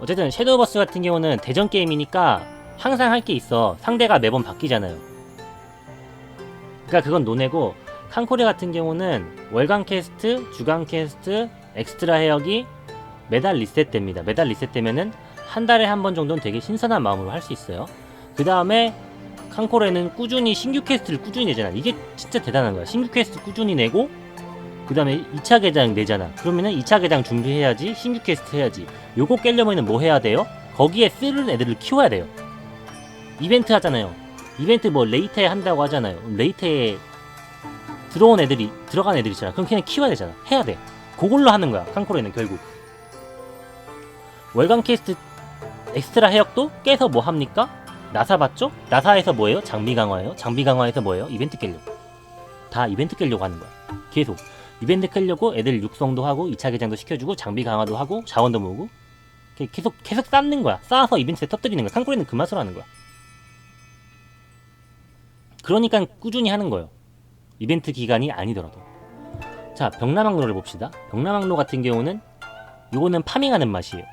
어쨌든 섀도우버스 같은 경우는 대전 게임이니까 항상 할 게 있어. 상대가 매번 바뀌잖아요. 그러니까 그건 논외고 칸코레 같은 경우는 월간 캐스트, 주간 캐스트, 엑스트라 해역이 매달 리셋됩니다. 매달 리셋되면은 한 달에 한 번 정도는 되게 신선한 마음으로 할 수 있어요. 그 다음에 칸코레는 꾸준히 신규 퀘스트를 꾸준히 내잖아. 이게 진짜 대단한 거야. 신규 퀘스트 꾸준히 내고 그 다음에 2차 계장 내잖아. 그러면은 2차 계장 준비해야지 신규 퀘스트 해야지. 요거 깨려면은 뭐 해야 돼요? 거기에 쓰는 애들을 키워야 돼요. 이벤트 하잖아요. 이벤트 뭐 레이트에 한다고 하잖아요. 그럼 레이트에 들어온 애들이 들어간 애들 있잖아. 그럼 그냥 키워야 되잖아. 해야 돼. 그걸로 하는 거야. 칸코레는 결국. 월간 퀘스트 엑스트라 해역도 깨서 뭐 합니까? 나사 봤죠? 나사에서 뭐예요? 장비 강화예요. 장비 강화에서 뭐예요? 이벤트 깨려고. 다 이벤트 깨려고 하는 거야. 계속. 이벤트 깨려고 애들 육성도 하고 2차 개장도 시켜주고 장비 강화도 하고 자원도 모으고 계속 계속 쌓는 거야. 쌓아서 이벤트에 터뜨리는 거야. 칸코레는 그 맛으로 하는 거야. 그러니까 꾸준히 하는 거예요. 이벤트 기간이 아니더라도. 자, 병라망로를 봅시다. 병라망로 같은 경우는 요거는 파밍하는 맛이에요.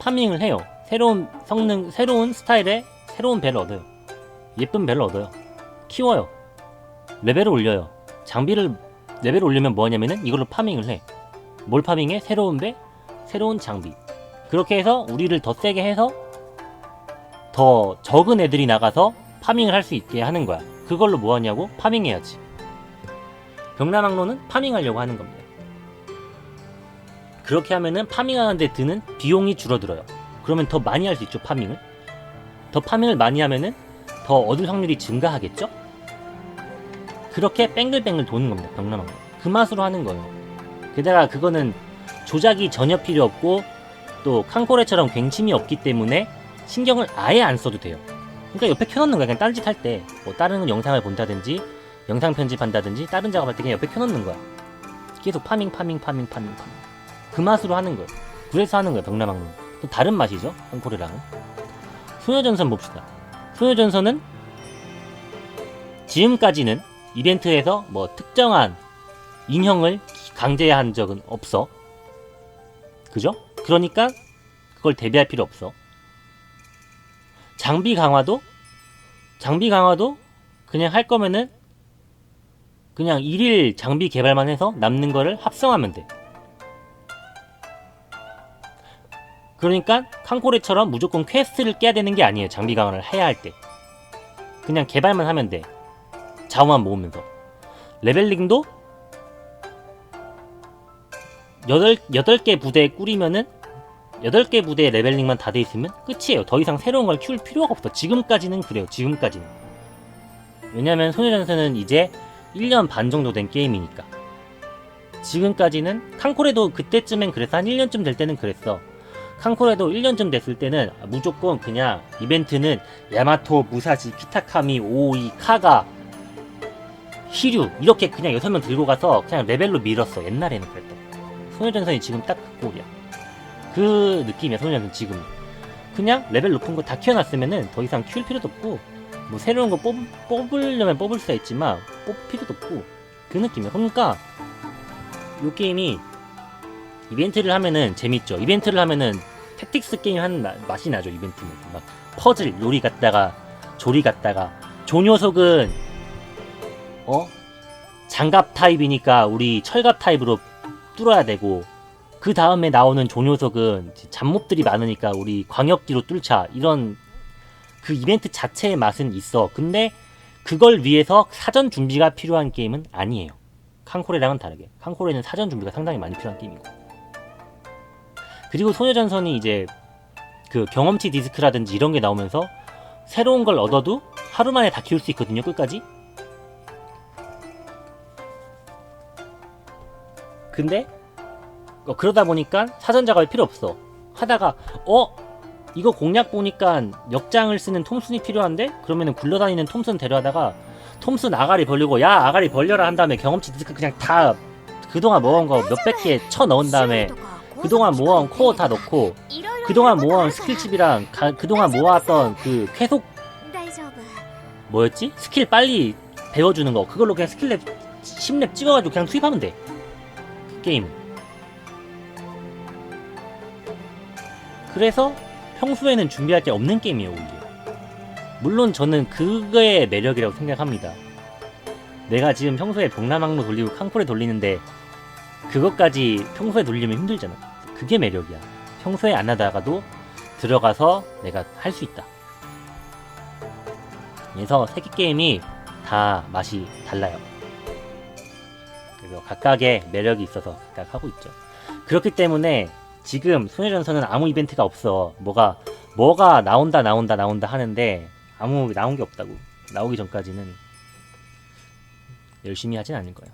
파밍을 해요. 새로운 성능, 새로운 스타일의 새로운 배를 얻어요. 예쁜 배를 얻어요. 키워요. 레벨을 올려요. 장비를 레벨을 올리면 뭐하냐면은 이걸로 파밍을 해. 뭘 파밍해? 새로운 배, 새로운 장비. 그렇게 해서 우리를 더 세게 해서 더 적은 애들이 나가서 파밍을 할 수 있게 하는 거야. 그걸로 뭐 하냐고? 파밍해야지. 병라망로는 파밍하려고 하는 겁니다. 그렇게 하면은 파밍하는데 드는 비용이 줄어들어요. 그러면 더 많이 할 수 있죠, 파밍을. 더 파밍을 많이 하면은 더 얻을 확률이 증가하겠죠? 그렇게 뺑글뺑글 도는 겁니다, 병라망로. 그 맛으로 하는 거예요. 게다가 그거는 조작이 전혀 필요 없고 또 칸코레처럼 괭침이 없기 때문에 신경을 아예 안 써도 돼요. 그러니까 옆에 켜놓는 거야. 그냥 딴짓 할 때. 뭐 다른 영상을 본다든지, 영상 편집한다든지, 다른 작업할 때 그냥 옆에 켜놓는 거야. 계속 파밍, 파밍, 파밍, 파밍, 파밍. 그 맛으로 하는 거예요. 그래서 하는 거예요, 병라망로. 또 다른 맛이죠, 콩코레랑은. 소녀전선 봅시다. 소녀전선은 지금까지는 이벤트에서 뭐 특정한 인형을 강제한 적은 없어. 그죠? 그러니까 그걸 대비할 필요 없어. 장비 강화도 장비 강화도 그냥 할 거면은 그냥 일일 장비 개발만 해서 남는 거를 합성하면 돼. 그러니까 칸코레처럼 무조건 퀘스트를 깨야 되는 게 아니에요. 장비 강화를 해야 할 때. 그냥 개발만 하면 돼. 자원만 모으면서. 레벨링도 8, 8개 부대 꾸리면은 8개 부대 레벨링만 다 돼 있으면 끝이에요. 더 이상 새로운 걸 키울 필요가 없어. 지금까지는 그래요. 지금까지는. 왜냐면 소녀전선은 이제 1년 반 정도 된 게임이니까. 지금까지는 칸코레도 그때쯤엔 그랬어. 한 1년쯤 될 때는 그랬어. 칸코레도 1년쯤 됐을 때는 무조건 그냥 이벤트는 야마토, 무사시, 키타카미, 오이, 카가, 히류 이렇게 그냥 6명 들고 가서 그냥 레벨로 밀었어. 옛날에는 그랬던. 소녀전선이 지금 딱 그 꼴이야. 그 느낌이야 소녀전 지금 그냥 레벨 높은 거 다 키워놨으면은 더 이상 키울 필요도 없고 뭐 새로운 거 뽑, 뽑으려면 뽑을 수가 있지만 뽑을 필요도 없고 그 느낌이야 그러니까 이 게임이 이벤트를 하면은 재밌죠 이벤트를 하면은 택틱스 게임 하는 마- 맛이 나죠 이벤트는 막 퍼즐 요리 갖다가 조리 갖다가 조 녀석은 어 장갑 타입이니까 우리 철갑 타입으로 뚫어야 되고 그 다음에 나오는 조녀석은 잡몹들이 많으니까 우리 광역기로 뚫자 이런 그 이벤트 자체의 맛은 있어. 근데 그걸 위해서 사전 준비가 필요한 게임은 아니에요. 칸코레랑은 다르게. 칸코레는 사전 준비가 상당히 많이 필요한 게임이고. 그리고 소녀전선이 이제 그 경험치 디스크라든지 이런 게 나오면서 새로운 걸 얻어도 하루 만에 다 키울 수 있거든요, 끝까지. 근데 어, 그러다 보니까 사전 작업이 필요 없어. 하다가 어 이거 공략 보니까 역장을 쓰는 톰슨이 필요한데 그러면은 굴러다니는 톰슨 데려다가 톰슨 아가리 벌리고 야 아가리 벌려라 한 다음에 경험치 디스크 그냥 다 그동안 모은 거 몇백 개 쳐 넣은 다음에 그동안 모아온 코어 다 넣고 그동안 모아온 스킬칩이랑 가- 그동안 모아왔던 그 계속 뭐였지? 스킬 빨리 배워주는 거 그걸로 그냥 스킬랩 10렙 찍어가지고 그냥 수입하면 돼 게임. 그래서 평소에는 준비할 게 없는 게임이에요 오히려. 물론 저는 그거의 매력이라고 생각합니다. 내가 지금 평소에 병라망로 돌리고 캉코레 돌리는데 그것까지 평소에 돌리면 힘들잖아. 그게 매력이야. 평소에 안 하다가도 들어가서 내가 할 수 있다. 그래서 세계 게임이 다 맛이 달라요 그래서 각각의 매력이 있어서 각각 하고 있죠 그렇기 때문에 지금 소녀전선은 아무 이벤트가 없어. 뭐가 뭐가 나온다 나온다 나온다 하는데 아무 나온 게 없다고. 나오기 전까지는 열심히 하진 않을 거예요.